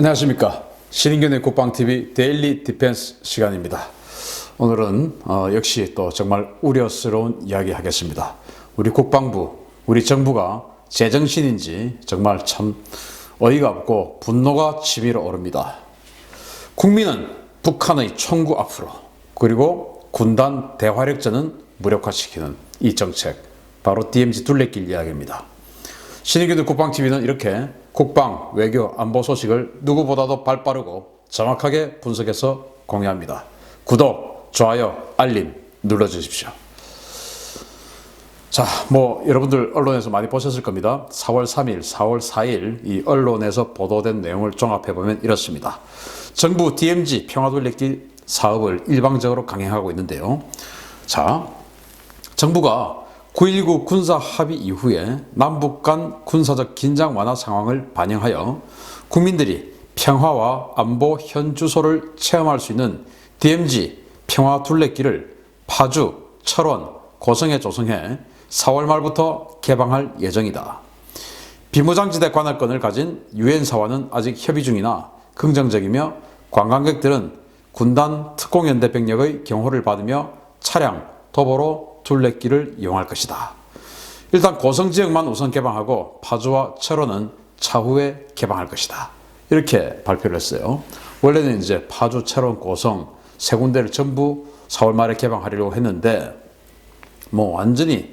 안녕하십니까. 신인견의 국방TV 데일리 디펜스 시간입니다. 오늘은 어, 역시 또 정말 우려스러운 이야기 하겠습니다. 우리 국방부 우리 정부가 제정신인지 정말 참 어이가 없고 분노가 치밀어 오릅니다. 국민은 북한의 총구 앞으로 그리고 군단 대화력전은 무력화시키는 이 정책. 바로 DMZ 둘레길 이야기입니다. 신의균의 국방TV는 이렇게 국방, 외교, 안보 소식을 누구보다도 발빠르고 정확하게 분석해서 공유합니다. 구독, 좋아요, 알림 눌러주십시오. 자, 뭐 여러분들 언론에서 많이 보셨을 겁니다. 4월 3일, 4월 4일 이 언론에서 보도된 내용을 종합해 보면 이렇습니다. 정부 DMZ 평화둘레길 사업을 일방적으로 강행하고 있는데요. 자, 정부가 9.19 군사 합의 이후에 남북 간 군사적 긴장 완화 상황을 반영하여 국민들이 평화와 안보 현 주소를 체험할 수 있는 DMZ 평화 둘레길을 파주, 철원, 고성에 조성해 4월 말부터 개방할 예정이다. 비무장지대 관할권을 가진 유엔 사와는 아직 협의 중이나 긍정적이며 관광객들은 군단 특공연대 병력의 경호를 받으며 차량, 도보로 둘레길을 이용할 것이다. 일단 고성 지역만 우선 개방하고 파주와 철원은 차후에 개방할 것이다. 이렇게 발표를 했어요. 원래는 이제 파주, 철원, 고성 세 군데를 전부 4월 말에 개방하려고 했는데 뭐 완전히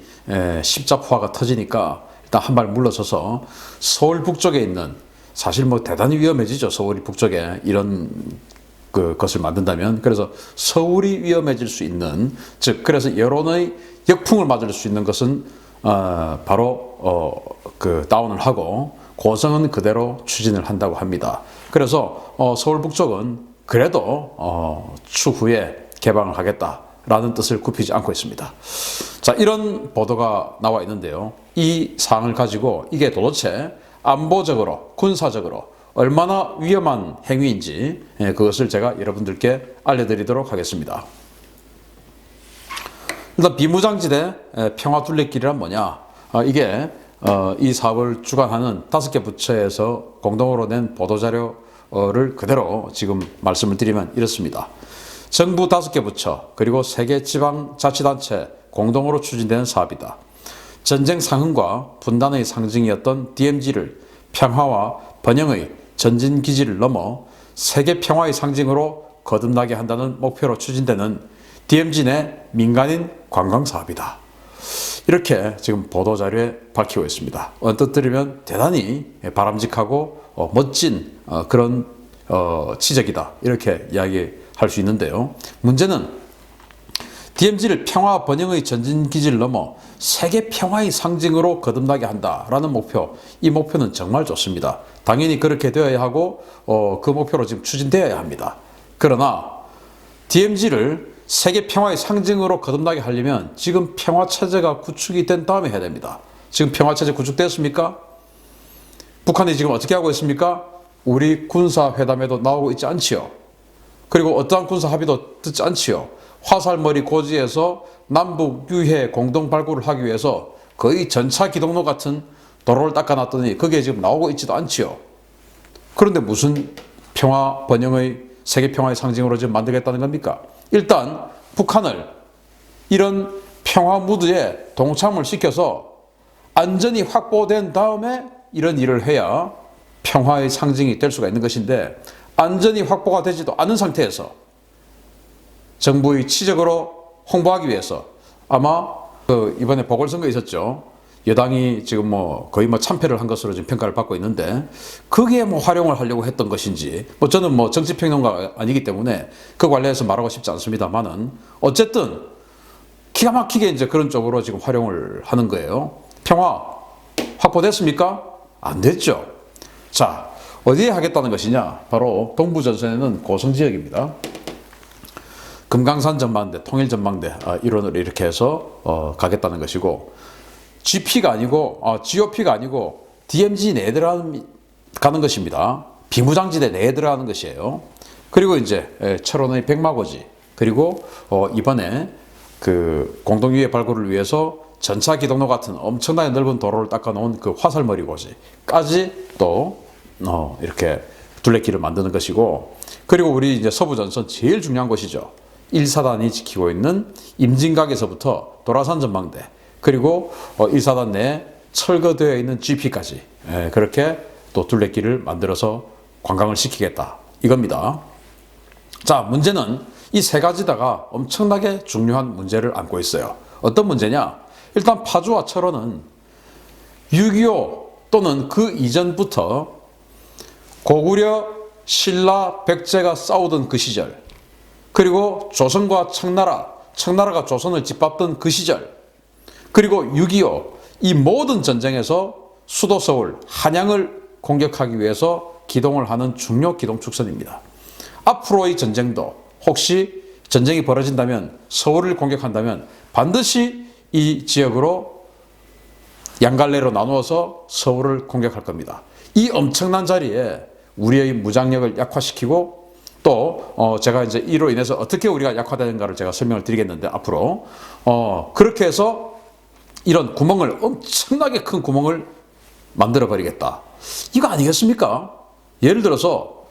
십자포화가 터지니까 일단 한 발 물러서서 서울 북쪽에 있는 사실 뭐 대단히 위험해지죠. 서울이 북쪽에 이런 그 것을 만든다면 그래서 서울이 위험해질 수 있는 즉 그래서 여론의 역풍을 맞을 수 있는 것은 어, 바로 어, 그 다운을 하고 고성은 그대로 추진을 한다고 합니다. 그래서 어, 서울 북쪽은 그래도 어, 추후에 개방을 하겠다 라는 뜻을 굽히지 않고 있습니다. 자 이런 보도가 나와 있는데요. 이 사항을 가지고 이게 도대체 안보적으로 군사적으로 얼마나 위험한 행위인지 예, 그것을 제가 여러분들께 알려드리도록 하겠습니다. 일단 비무장지대 평화 둘레길이란 뭐냐? 아, 이게 어, 이 사업을 주관하는 다섯 개 부처에서 공동으로 낸 보도자료를 그대로 지금 말씀을 드리면 이렇습니다. 정부 다섯 개 부처 그리고 세개 지방 자치단체 공동으로 추진되는 사업이다. 전쟁 상흔과 분단의 상징이었던 DMZ를 평화와 번영의 전진 기지를 넘어 세계 평화의 상징으로 거듭나게 한다는 목표로 추진되는 DMZ 내 민간인 관광 사업이다. 이렇게 지금 보도 자료에 밝히고 있습니다. 언뜻 들으면 대단히 바람직하고 어, 멋진 어, 그런 어, 치적이다. 이렇게 이야기할 수 있는데요. 문제는 DMZ를 평화 번영의 전진 기지를 넘어 세계 평화의 상징으로 거듭나게 한다라는 목표. 이 목표는 정말 좋습니다. 당연히 그렇게 되어야 하고 어, 그 목표로 지금 추진되어야 합니다. 그러나 DMZ를 세계 평화의 상징으로 거듭나게 하려면 지금 평화 체제가 구축이 된 다음에 해야 됩니다. 지금 평화 체제 구축됐습니까? 북한이 지금 어떻게 하고 있습니까? 우리 군사 회담에도 나오고 있지 않지요. 그리고 어떠한 군사 합의도 듣지 않지요. 화살머리 고지에서 남북 유해 공동 발굴을 하기 위해서 거의 전차 기동로 같은 도로를 닦아놨더니 그게 지금 나오고 있지도 않지요. 그런데 무슨 평화 번영의 세계 평화의 상징으로 지금 만들겠다는 겁니까? 일단 북한을 이런 평화 무드에 동참을 시켜서 안전이 확보된 다음에 이런 일을 해야 평화의 상징이 될 수가 있는 것인데 안전이 확보가 되지도 않은 상태에서 정부의 치적으로 홍보하기 위해서 아마 그 이번에 보궐선거 있었죠. 여당이 지금 뭐 거의 뭐 참패를 한 것으로 지금 평가를 받고 있는데 그게 뭐 활용을 하려고 했던 것인지 뭐 저는 뭐 정치평론가 아니기 때문에 그 관련해서 말하고 싶지 않습니다만은 어쨌든 기가 막히게 이제 그런 쪽으로 지금 활용을 하는 거예요. 평화 확보됐습니까? 안 됐죠. 자, 어디에 하겠다는 것이냐? 바로 동부전선에는 고성 지역입니다. 금강산 전망대, 통일 전망대 아, 일원을 이렇게 해서 어, 가겠다는 것이고 GP가 아니고 어, GOP가 아니고 DMZ 내에 들어가는 가는 것입니다. 비무장지대 내에 들어가는 것이에요. 그리고 이제 예, 철원의 백마고지 그리고 어, 이번에 그 공동유해 발굴을 위해서 전차 기동로 같은 엄청나게 넓은 도로를 닦아놓은 그 화살머리 고지까지 또 어, 이렇게 둘레길을 만드는 것이고 그리고 우리 이제 서부 전선 제일 중요한 곳이죠. 1사단이 지키고 있는 임진각에서부터 도라산 전망대 그리고 어, 1사단 내에 철거되어 있는 GP까지 예, 그렇게 또 둘레길을 만들어서 관광을 시키겠다 이겁니다. 자, 문제는 이 세 가지다가 엄청나게 중요한 문제를 안고 있어요. 어떤 문제냐? 일단 파주와 철원은 6.25 또는 그 이전부터 고구려, 신라, 백제가 싸우던 그 시절, 그리고 조선과 청나라, 청나라가 조선을 짓밟던 그 시절, 그리고 6.25 이 모든 전쟁에서 수도 서울, 한양을 공격하기 위해서 기동을 하는 중요 기동 축선입니다. 앞으로의 전쟁도 혹시 전쟁이 벌어진다면 서울을 공격한다면 반드시 이 지역으로 양갈래로 나누어서 서울을 공격할 겁니다. 이 엄청난 자리에 우리의 무장력을 약화시키고 또 어, 제가 이제 이로 인해서 어떻게 우리가 약화되는가를 제가 설명을 드리겠는데 앞으로 어, 그렇게 해서 이런 구멍을 엄청나게 큰 구멍을 만들어 버리겠다. 이거 아니겠습니까? 예를 들어서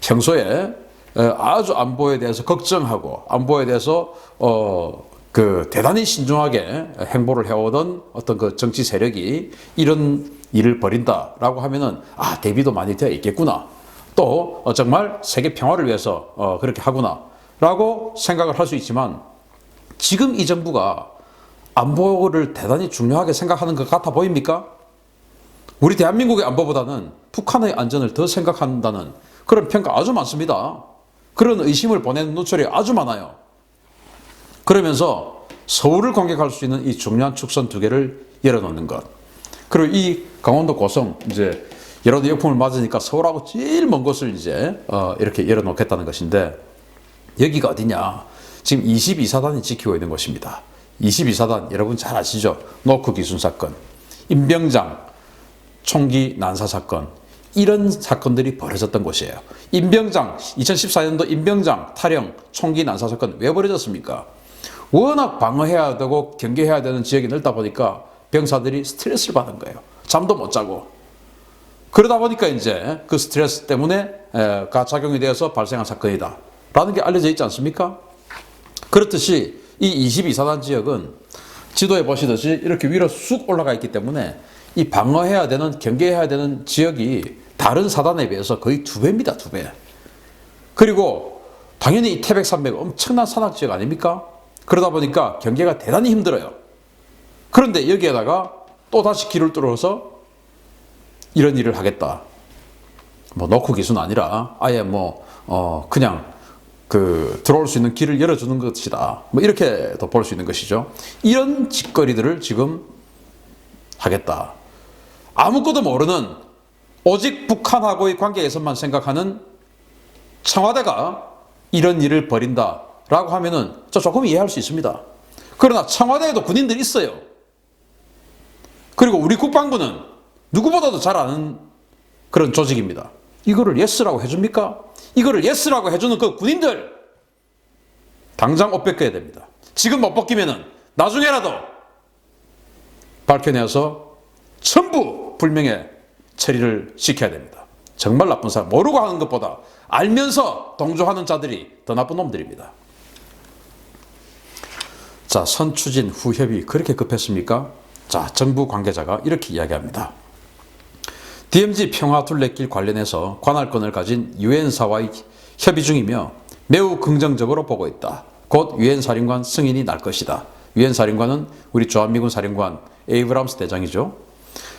평소에 에, 아주 안보에 대해서 걱정하고 안보에 대해서 어, 그 대단히 신중하게 행보를 해오던 어떤 그 정치 세력이 이런 일을 벌인다라고 하면은 아 대비도 많이 되어 있겠구나. 또 어, 정말 세계 평화를 위해서 어, 그렇게 하구나라고 생각을 할 수 있지만 지금 이 정부가 안보를 대단히 중요하게 생각하는 것 같아 보입니까? 우리 대한민국의 안보보다는 북한의 안전을 더 생각한다는 그런 평가 아주 많습니다. 그런 의심을 보내는 누철이 아주 많아요. 그러면서 서울을 공격할 수 있는 이 중요한 축선 두 개를 열어놓는 것. 그리고 이 강원도 고성 이제 여러 역풍을 맞으니까 서울하고 제일 먼 곳을 이제 어 이렇게 열어놓겠다는 것인데 여기가 어디냐? 지금 22사단이 지키고 있는 곳입니다. 22사단 여러분 잘 아시죠? 노크 기순 사건, 임병장 총기 난사 사건 이런 사건들이 벌어졌던 곳이에요. 임병장 2014년도 임병장 탈영 총기 난사 사건 왜 벌어졌습니까? 워낙 방어해야 되고 경계해야 되는 지역이 넓다 보니까 병사들이 스트레스를 받은 거예요. 잠도 못 자고. 그러다 보니까 이제 그 스트레스 때문에 가 작용이 되어서 발생한 사건이다. 라는 게 알려져 있지 않습니까? 그렇듯이 이 22사단 지역은 지도에 보시듯이 이렇게 위로 쑥 올라가 있기 때문에 이 방어해야 되는, 경계해야 되는 지역이 다른 사단에 비해서 거의 두 배입니다, 두 배. 그리고 당연히 이 태백 산맥 엄청난 산악 지역 아닙니까? 그러다 보니까 경계가 대단히 힘들어요. 그런데 여기에다가 또 다시 길을 뚫어서 이런 일을 하겠다. 뭐 넣고 기수는 아니라 아예 뭐, 어, 그냥 그 들어올 수 있는 길을 열어주는 것이다. 뭐 이렇게 더볼수 있는 것이죠. 이런 짓거리들을 지금 하겠다. 아무것도 모르는 오직 북한하고의 관계에서만 생각하는 청와대가 이런 일을 벌인다라고 하면은 저 조금 이해할 수 있습니다. 그러나 청와대에도 군인들이 있어요. 그리고 우리 국방부는 누구보다도 잘 아는 그런 조직입니다. 이거를 예스라고 해줍니까? 이거를 예스라고 해주는 그 군인들 당장 옷 벗겨야 됩니다. 지금 못 벗기면은 나중에라도 밝혀내서 전부 불명예 처리를 시켜야 됩니다. 정말 나쁜 사람 모르고 하는 것보다 알면서 동조하는 자들이 더 나쁜 놈들입니다. 자, 선추진 후협이 그렇게 급했습니까? 자, 정부 관계자가 이렇게 이야기합니다. DMZ 평화 둘레길 관련해서 관할권을 가진 유엔사와의 협의 중이며 매우 긍정적으로 보고 있다. 곧 유엔 사령관 승인이 날 것이다. 유엔 사령관은 우리 주한미군 사령관 에이브람스 대장이죠.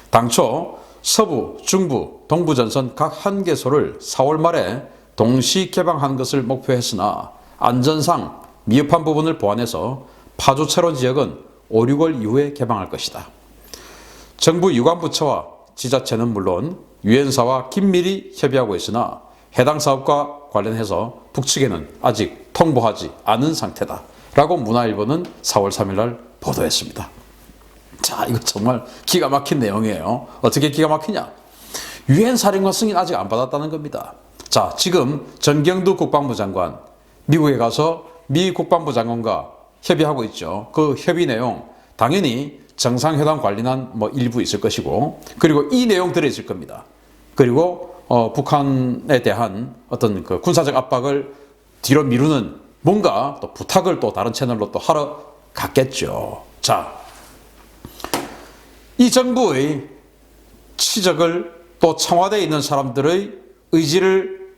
당초 서부, 중부, 동부 전선 각 한 개소를 4월 말에 동시 개방한 것을 목표했으나 안전상 미흡한 부분을 보완해서 파주 철원 지역은 5, 6월 이후에 개방할 것이다. 정부 유관부처와 지자체는 물론 유엔사와 긴밀히 협의하고 있으나 해당 사업과 관련해서 북측에는 아직 통보하지 않은 상태다. 라고 문화일보는 4월 3일 날 보도했습니다. 자, 이거 정말 기가 막힌 내용이에요. 어떻게 기가 막히냐? 유엔 사령관 승인 아직 안 받았다는 겁니다. 자, 지금 전경두 국방부 장관 미국에 가서 미 국방부 장관과 협의하고 있죠. 그 협의 내용 당연히 정상회담 관련한 뭐 일부 있을 것이고 그리고 이 내용 들어 있을 겁니다. 그리고 어, 북한에 대한 어떤 그 군사적 압박을 뒤로 미루는 뭔가 또 부탁을 또 다른 채널로 또 하러 갔겠죠. 자, 이 정부의 치적을 또 청와대에 있는 사람들의 의지를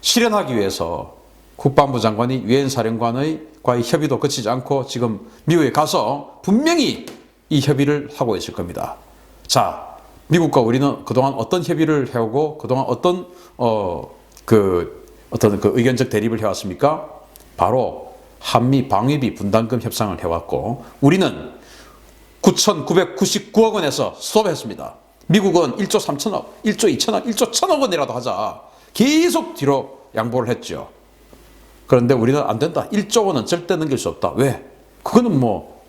실현하기 위해서 국방부 장관이 유엔 사령관의 과의 협의도 거치지 않고 지금 미국에 가서 분명히 이 협의를 하고 있을 겁니다. 자, 미국과 우리는 그동안 어떤 협의를 해오고 그동안 어떤 어 그 어떤 그 의견적 대립을 해왔습니까? 바로 한미 방위비 분담금 협상을 해왔고 우리는 9,999억 원에서 스톱했습니다. 미국은 1조 3천억, 1조 2천억, 1조 1천억 원이라도 하자. 계속 뒤로 양보를 했죠. 그런데 우리는 안 된다. 1조 원은 절대 넘길 수 없다. 왜? 그거는 뭐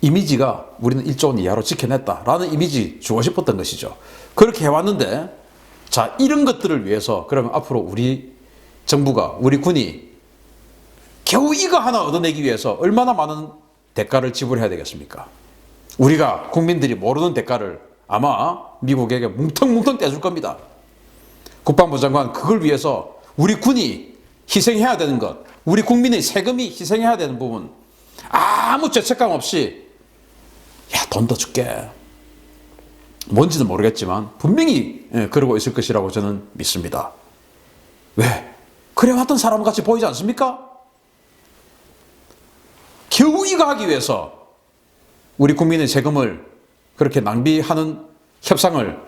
이미지가 우리는 1조 원 이하로 지켜냈다라는 이미지 주고 싶었던 것이죠. 그렇게 해왔는데 자 이런 것들을 위해서 그러면 앞으로 우리 정부가 우리 군이 겨우 이거 하나 얻어내기 위해서 얼마나 많은 대가를 지불해야 되겠습니까? 우리가 국민들이 모르는 대가를 아마 미국에게 뭉텅뭉텅 떼줄 겁니다. 국방부 장관 그걸 위해서 우리 군이 희생해야 되는 것, 우리 국민의 세금이 희생해야 되는 부분 아무 죄책감 없이 야 돈 더 줄게. 뭔지는 모르겠지만 분명히 예, 그러고 있을 것이라고 저는 믿습니다. 왜? 그래왔던 사람 같이 보이지 않습니까? 겨우 이거 하기 위해서 우리 국민의 세금을 그렇게 낭비하는 협상을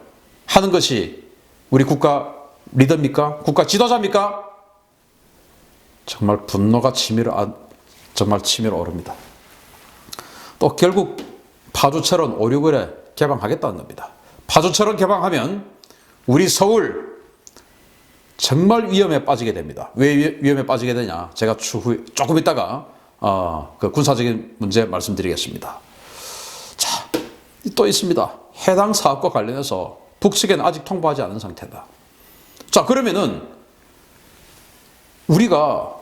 하는 것이 우리 국가 리더입니까? 국가 지도자입니까? 정말 분노가 치밀어 아, 정말 치밀어 오릅니다. 또 결국 파주철원 5, 6월에 개방하겠다는 겁니다. 파주철원 개방하면 우리 서울 정말 위험에 빠지게 됩니다. 왜 위- 위험에 빠지게 되냐? 제가 추후에 조금 있다가 어, 그 군사적인 문제 말씀드리겠습니다. 자, 또 있습니다. 해당 사업과 관련해서 북측에는 아직 통보하지 않은 상태다. 자, 그러면은 우리가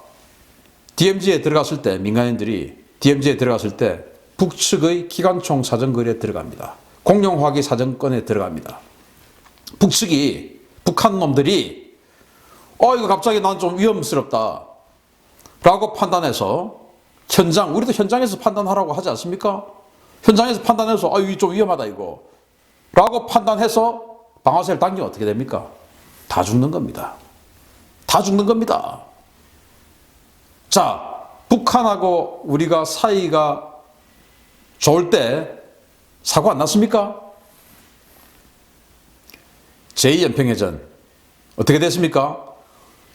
DMZ에 들어갔을 때 민간인들이 DMZ에 들어갔을 때 북측의 기관총 사정거리에 들어갑니다. 공룡화기 사정권에 들어갑니다. 북측이 북한 놈들이 어 이거 갑자기 난 좀 위험스럽다 라고 판단해서 현장 우리도 현장에서 판단하라고 하지 않습니까? 현장에서 판단해서 아 이거 좀 위험하다 이거 라고 판단해서 방아쇠를 당기면 어떻게 됩니까? 다 죽는 겁니다. 다 죽는 겁니다. 자, 북한하고 우리가 사이가 좋을 때 사고 안 났습니까? 제2연평해전 어떻게 됐습니까?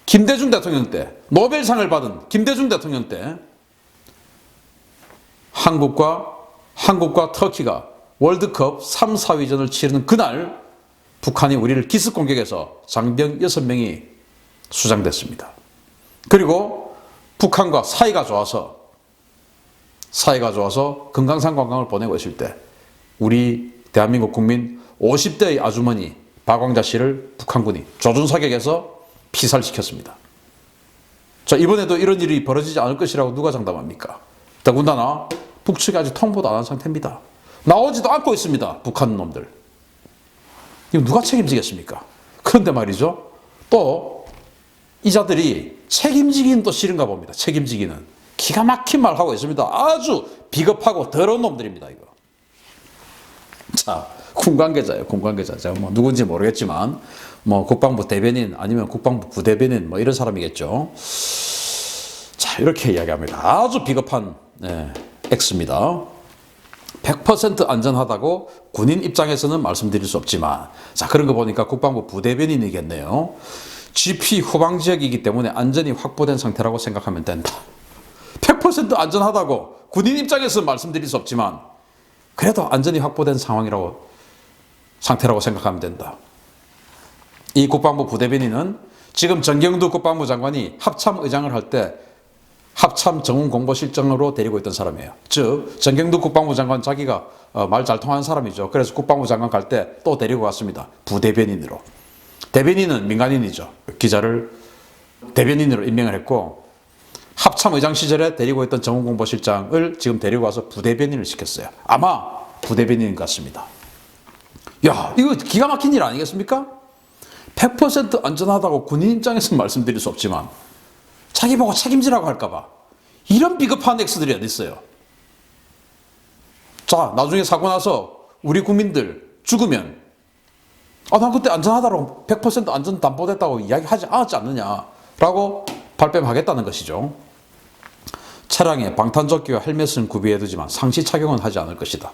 김대중 대통령 때 노벨상을 받은 김대중 대통령 때 한국과 한국과 터키가 월드컵 3, 4위전을 치르는 그날 북한이 우리를 기습 공격해서 장병 6명이 수장됐습니다. 그리고 북한과 사이가 좋아서 사이가 좋아서 금강산 관광을 보내고 있을 때 우리 대한민국 국민 50대의 아주머니 박광자 씨를 북한군이 조준사격해서 피살시켰습니다. 자 이번에도 이런 일이 벌어지지 않을 것이라고 누가 장담합니까? 더군다나 북측이 아직 통보도 안 한 상태입니다. 나오지도 않고 있습니다. 북한 놈들. 이거 누가 책임지겠습니까? 그런데 말이죠. 또 이 자들이 책임지기는 또 싫은가 봅니다. 책임지기는. 기가 막힌 말 하고 있습니다. 아주 비겁하고 더러운 놈들입니다. 이거. 자, 군 관계자예요. 군 관계자. 제가 뭐 누군지 모르겠지만 뭐 국방부 대변인 아니면 국방부 부대변인 뭐 이런 사람이겠죠. 자, 이렇게 이야기합니다. 아주 비겁한 네, X입니다. 100% 안전하다고 군인 입장에서는 말씀드릴 수 없지만 자 그런 거 보니까 국방부 부대변인이겠네요. GP 후방 지역이기 때문에 안전이 확보된 상태라고 생각하면 된다. 100% 안전하다고 군인 입장에서 말씀드릴 수 없지만 그래도 안전이 확보된 상황이라고 상태라고 생각하면 된다. 이 국방부 부대변인은 지금 정경두 국방부 장관이 합참 의장을 할 때 합참 정훈 공보 실장으로 데리고 있던 사람이에요. 즉 정경두 국방부 장관 자기가 어, 말잘 통하는 사람이죠. 그래서 국방부 장관 갈 때 또 데리고 갔습니다. 부대변인으로. 대변인은 민간인이죠. 기자를 대변인으로 임명을 했고 합참 의장 시절에 데리고 있던 정훈 공보실장을 지금 데리고 와서 부대변인을 시켰어요. 아마 부대변인 같습니다. 야, 이거 기가 막힌 일 아니겠습니까? 100% 안전하다고 군인 입장에서 말씀드릴 수 없지만 자기 보고 책임지라고 할까봐 이런 비겁한 엑스들이 어디 있어요? 자, 나중에 사고 나서 우리 국민들 죽으면 아, 난 그때 안전하다고 100% 안전 담보됐다고 이야기하지 않았지 않느냐라고 발뺌하겠다는 것이죠. 차량에 방탄조끼와 헬멧은 구비해두지만 상시 착용은 하지 않을 것이다.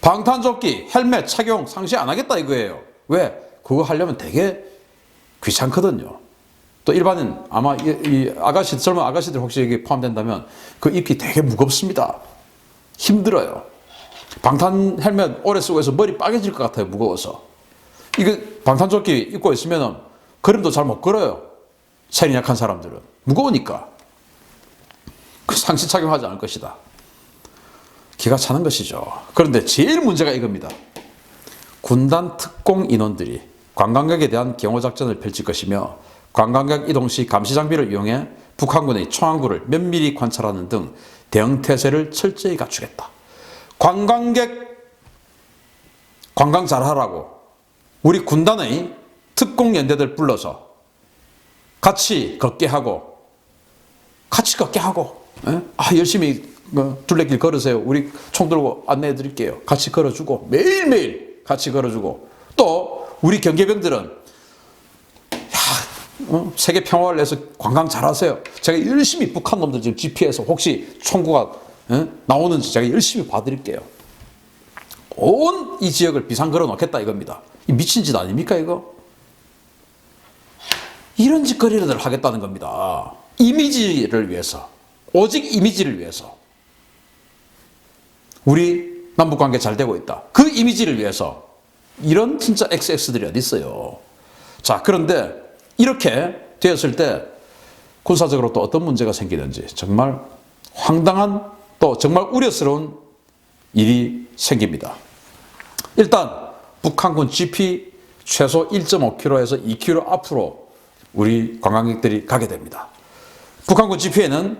방탄조끼, 헬멧 착용 상시 안 하겠다 이거예요. 왜? 그거 하려면 되게 귀찮거든요. 또 일반인 아마 이, 이 아가씨 젊은 아가씨들 혹시 여기 포함된다면 그 입기 되게 무겁습니다. 힘들어요. 방탄 헬멧 오래 쓰고 해서 머리 빠개질 것 같아요. 무거워서. 이거 방탄조끼 입고 있으면 걸음도 잘 못 걸어요. 체력 약한 사람들은 무거우니까 그 상시 착용하지 않을 것이다. 기가 차는 것이죠. 그런데 제일 문제가 이겁니다. 군단 특공 인원들이 관광객에 대한 경호 작전을 펼칠 것이며 관광객 이동 시 감시 장비를 이용해 북한군의 총항구를 면밀히 관찰하는 등 대응 태세를 철저히 갖추겠다. 관광객 관광 잘하라고 우리 군단의 특공 연대들 불러서 같이 걷게 하고 같이 걷게 하고 예? 아 열심히 뭐 둘레길 걸으세요. 우리 총 들고 안내해 드릴게요. 같이 걸어주고 매일매일 같이 걸어주고 또 우리 경계병들은 야, 어? 세계 평화를 위해서 관광 잘하세요. 제가 열심히 북한 놈들 지금 GP에서 혹시 총구가 예? 나오는지 제가 열심히 봐드릴게요. 온 이 지역을 비상 걸어 놓겠다 이겁니다. 이 미친 짓 아닙니까 이거? 이런 짓거리를 하겠다는 겁니다. 이미지를 위해서. 오직 이미지를 위해서. 우리 남북 관계 잘 되고 있다. 그 이미지를 위해서 이런 진짜 XX들이 어디 있어요. 자, 그런데 이렇게 되었을 때 군사적으로 또 어떤 문제가 생기는지 정말 황당한 또 정말 우려스러운 일이 생깁니다. 일단 북한군 GP 최소 1.5km에서 2km 앞으로 우리 관광객들이 가게 됩니다. 북한군 GP에는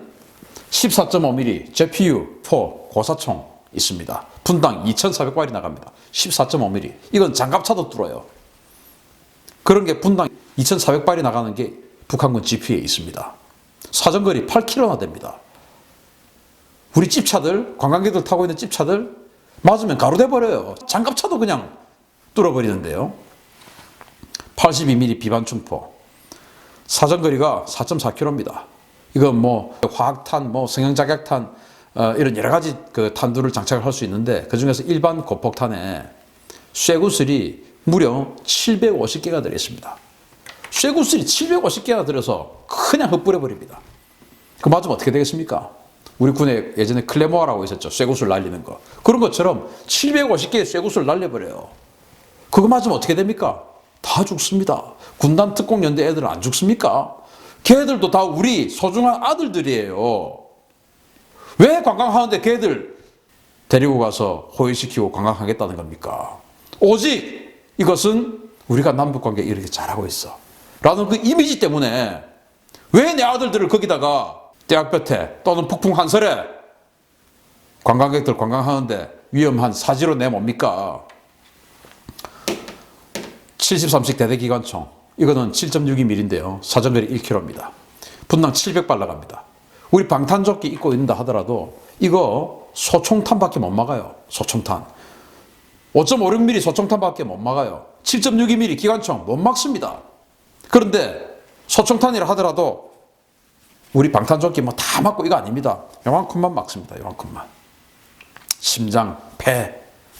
14.5mm JPU-4 고사총 있습니다. 분당 2,400발이 나갑니다. 14.5mm. 이건 장갑차도 뚫어요. 그런 게 분당 2,400발이 나가는 게 북한군 GP에 있습니다. 사정거리 8km나 됩니다. 우리 집차들, 관광객들 타고 있는 집차들 맞으면 가로돼 버려요. 장갑차도 그냥 뚫어버리는데요. 82mm 비반 충포. 사정거리가 4.4km입니다. 이건 뭐 화학탄, 뭐 성형작약탄 어, 이런 여러 가지 그 탄두를 장착을 할 수 있는데 그 중에서 일반 고폭탄에 쇠구슬이 무려 750개가 들어 있습니다. 쇠구슬이 750개가 들어서 그냥 흩뿌려 버립니다. 그 맞으면 어떻게 되겠습니까? 우리 군에 예전에 클레모아라고 있었죠. 쇠구슬 날리는 거. 그런 것처럼 750개의 쇠구슬 날려버려요. 그거 맞으면 어떻게 됩니까? 다 죽습니다. 군단 특공 연대 애들은 안 죽습니까? 걔들도 다 우리 소중한 아들들이에요. 왜 관광하는데 걔들 데리고 가서 호위시키고 관광하겠다는 겁니까? 오직 이것은 우리가 남북관계 이렇게 잘하고 있어. 라는 그 이미지 때문에 왜 내 아들들을 거기다가 대학볕에 또는 폭풍 한설에 관광객들 관광하는데 위험한 사지로 내뭡니까? 73식 대대기관총. 이거는 7.62mm인데요. 사정거리 1km입니다. 분당 700발 나갑니다. 우리 방탄조끼 입고 있는다 하더라도 이거 소총탄밖에 못 막아요. 소총탄. 5.56mm 소총탄밖에 못 막아요. 7.62mm 기관총 못 막습니다. 그런데 소총탄이라 하더라도 우리 방탄조끼 뭐 다 막고 이거 아닙니다. 요만큼만 막습니다. 요만큼만. 심장, 배,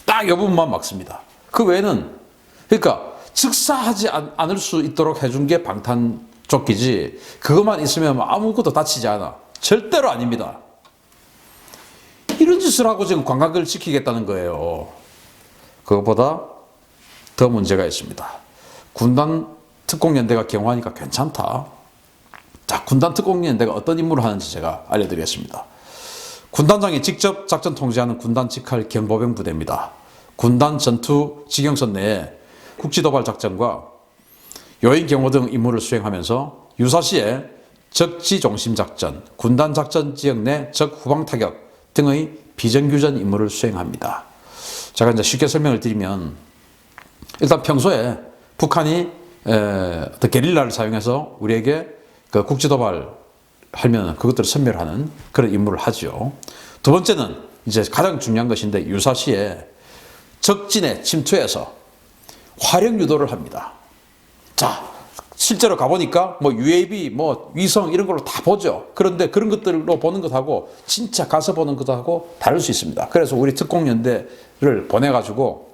딱 요 부분만 막습니다. 그 외에는 그러니까 즉사하지 않, 않을 수 있도록 해준 게 방탄조끼지 그것만 있으면 뭐 아무것도 다치지 않아. 절대로 아닙니다. 이런 짓을 하고 지금 관광을 지키겠다는 거예요. 그것보다 더 문제가 있습니다. 군단 특공연대가 경호하니까 괜찮다. 자, 군단 특공연대가 어떤 임무를 하는지 제가 알려드리겠습니다. 군단장이 직접 작전 통제하는 군단 직할 경보병 부대입니다. 군단 전투 지경선 내에 국지도발 작전과 요인 경호 등 임무를 수행하면서 유사시에 적지 중심 작전, 군단 작전 지역 내 적 후방 타격 등의 비정규전 임무를 수행합니다. 제가 이제 쉽게 설명을 드리면 일단 평소에 북한이 에, 게릴라를 사용해서 우리에게 그 국제 도발 하면 그것들을 선멸하는 그런 임무를 하죠. 두 번째는 이제 가장 중요한 것인데 유사시에 적진에 침투해서 화력 유도를 합니다. 자, 실제로 가보니까 뭐 UAV, 뭐 위성 이런 걸로 다 보죠. 그런데 그런 것들로 보는 것하고 진짜 가서 보는 것하고 다를 수 있습니다. 그래서 우리 특공연대를 보내가지고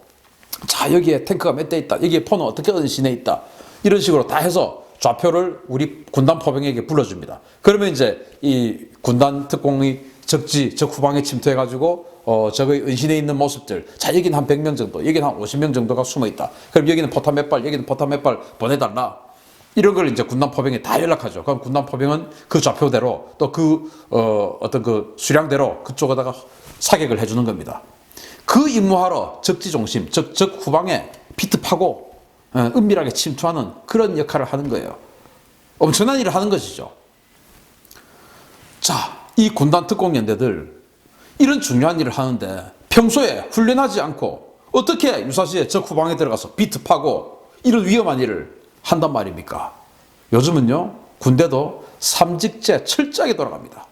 자, 여기에 탱크가 몇 대 있다. 여기에 포는 어떻게 은신해 있다. 이런 식으로 다 해서 좌표를 우리 군단 포병에게 불러줍니다. 그러면 이제 이 군단 특공이 적지, 적 후방에 침투해가지고 어, 적의 은신해 있는 모습들. 자, 여기는 한 100명 정도, 여기는 한 50명 정도가 숨어 있다. 그럼 여기는 포탄 몇 발, 여기는 포탄 몇 발 보내달라. 이런 걸 이제 군단 포병에 다 연락하죠. 그럼 군단 포병은 그 좌표대로 또 그 어, 어떤 그 수량대로 그쪽에다가 사격을 해주는 겁니다. 그 임무하러 적지 중심, 적, 적 후방에 비트 파고 어, 은밀하게 침투하는 그런 역할을 하는 거예요. 엄청난 일을 하는 것이죠. 자, 이 군단 특공연대들 이런 중요한 일을 하는데 평소에 훈련하지 않고 어떻게 유사시에 적 후방에 들어가서 비트 파고 이런 위험한 일을 한단 말입니까? 요즘은요, 군대도 삼직제 철저하게 돌아갑니다.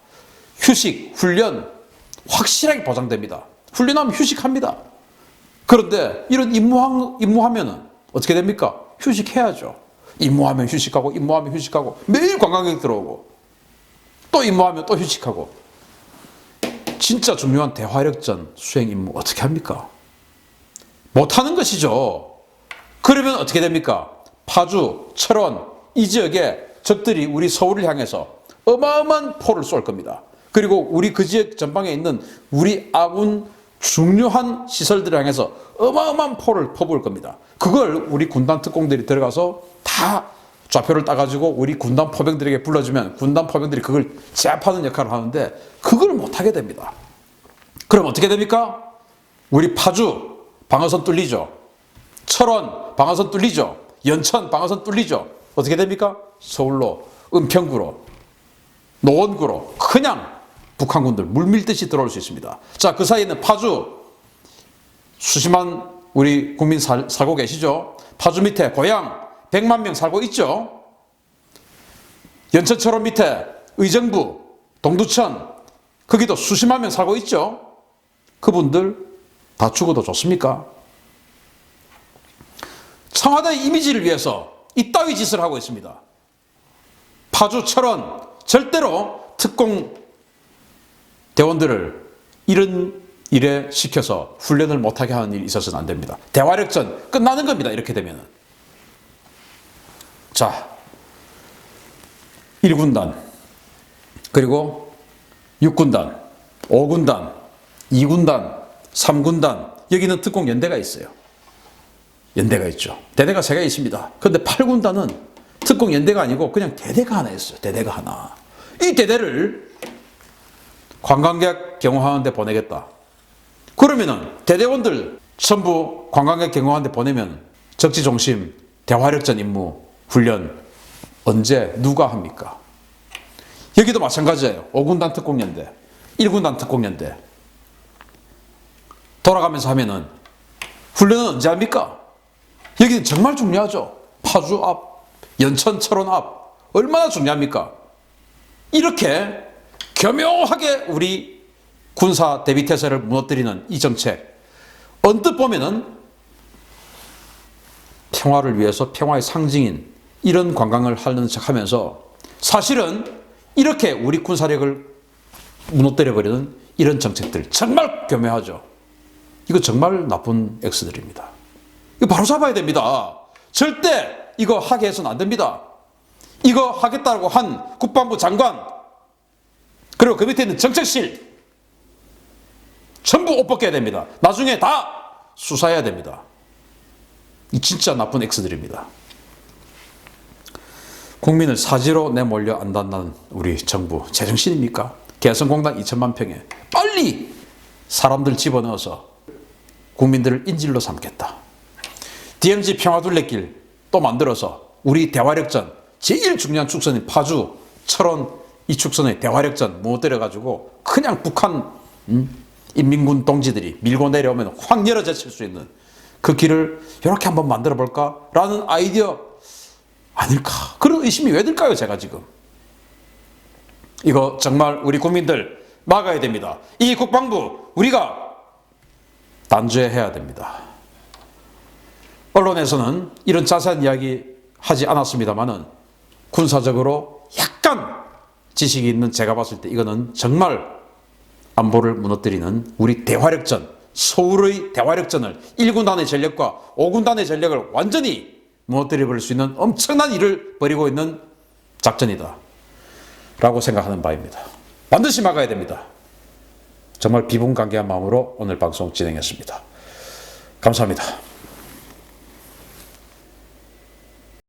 휴식, 훈련 확실하게 보장됩니다. 훈련하면 휴식합니다. 그런데 이런 임무하, 임무하면은 어떻게 됩니까? 휴식해야죠. 임무하면 휴식하고, 임무하면 휴식하고, 매일 관광객 들어오고, 또 임무하면 또 휴식하고. 진짜 중요한 대화력전 수행 임무 어떻게 합니까? 못하는 것이죠. 그러면 어떻게 됩니까? 파주, 철원, 이 지역에 적들이 우리 서울을 향해서 어마어마한 포를 쏠 겁니다. 그리고 우리 그 지역 전방에 있는 우리 아군 중요한 시설들을 향해서 어마어마한 포를 퍼부을 겁니다. 그걸 우리 군단 특공들이 들어가서 다 좌표를 따가지고 우리 군단 포병들에게 불러주면 군단 포병들이 그걸 제압하는 역할을 하는데 그걸 못하게 됩니다. 그럼 어떻게 됩니까? 우리 파주 방어선 뚫리죠. 철원 방어선 뚫리죠. 연천 방어선 뚫리죠. 어떻게 됩니까? 서울로 은평구로 노원구로 그냥 북한군들 물밀듯이 들어올 수 있습니다. 자, 그 사이에는 파주 수십만 우리 국민 살, 살고 계시죠? 파주 밑에 고향 100만 명 살고 있죠? 연천철원 밑에 의정부, 동두천 거기도 수십만 명 살고 있죠? 그분들 다 죽어도 좋습니까? 청와대 이미지를 위해서 이따위 짓을 하고 있습니다. 파주 철원 절대로 특공 대원들을 이런 일에 시켜서 훈련을 못하게 하는 일이 있어서는 안 됩니다. 대화력전 끝나는 겁니다. 이렇게 되면은. 자, 1군단, 그리고 6군단, 5군단, 2군단, 3군단, 여기는 특공 연대가 있어요. 연대가 있죠. 대대가 세 개 있습니다. 그런데 8군단은 특공 연대가 아니고 그냥 대대가 하나 있어요. 대대가 하나. 이 대대를 관광객 경호하는데 보내겠다. 그러면은 대대원들 전부 관광객 경호하는데 보내면 적지 중심 대화력전 임무 훈련 언제 누가 합니까? 여기도 마찬가지예요. 5군단 특공연대, 1군단 특공연대 돌아가면서 하면은 훈련은 언제 합니까? 여기는 정말 중요하죠. 파주 앞, 연천 철원 앞 얼마나 중요합니까? 이렇게 교묘하게 우리 군사 대비 태세를 무너뜨리는 이 정책 언뜻 보면은 평화를 위해서 평화의 상징인 이런 관광을 하는 척 하면서 사실은 이렇게 우리 군사력을 무너뜨려 버리는 이런 정책들 정말 교묘하죠. 이거 정말 나쁜 엑스들입니다. 이거 바로 잡아야 됩니다. 절대 이거 하게 해서는 안 됩니다. 이거 하겠다고 한 국방부 장관 그리고 그 밑에 있는 정책실 전부 옷 벗겨야 됩니다. 나중에 다 수사해야 됩니다. 이 진짜 나쁜 엑스들입니다. 국민을 사지로 내몰려 안단다는 우리 정부 제정신입니까? 개성공단 2천만 평에 빨리 사람들 집어넣어서 국민들을 인질로 삼겠다. DMZ 평화둘레길 또 만들어서 우리 대화력전 제일 중요한 축선인 파주, 철원 이 축선의 대화력전 못 때려가지고 그냥 북한 음? 인민군 동지들이 밀고 내려오면 확 열어 제칠 수 있는 그 길을 이렇게 한번 만들어 볼까라는 아이디어 아닐까? 그런 의심이 왜 들까요, 제가 지금? 이거 정말 우리 국민들 막아야 됩니다. 이 국방부 우리가 단죄해야 됩니다. 언론에서는 이런 자세한 이야기 하지 않았습니다만은 군사적으로 약간 지식이 있는 제가 봤을 때 이거는 정말 안보를 무너뜨리는 우리 대화력전, 서울의 대화력전을 1군단의 전력과 5군단의 전력을 완전히 무너뜨려 버릴 수 있는 엄청난 일을 벌이고 있는 작전이다. 라고 생각하는 바입니다. 반드시 막아야 됩니다. 정말 비분간개한 마음으로 오늘 방송 진행했습니다. 감사합니다.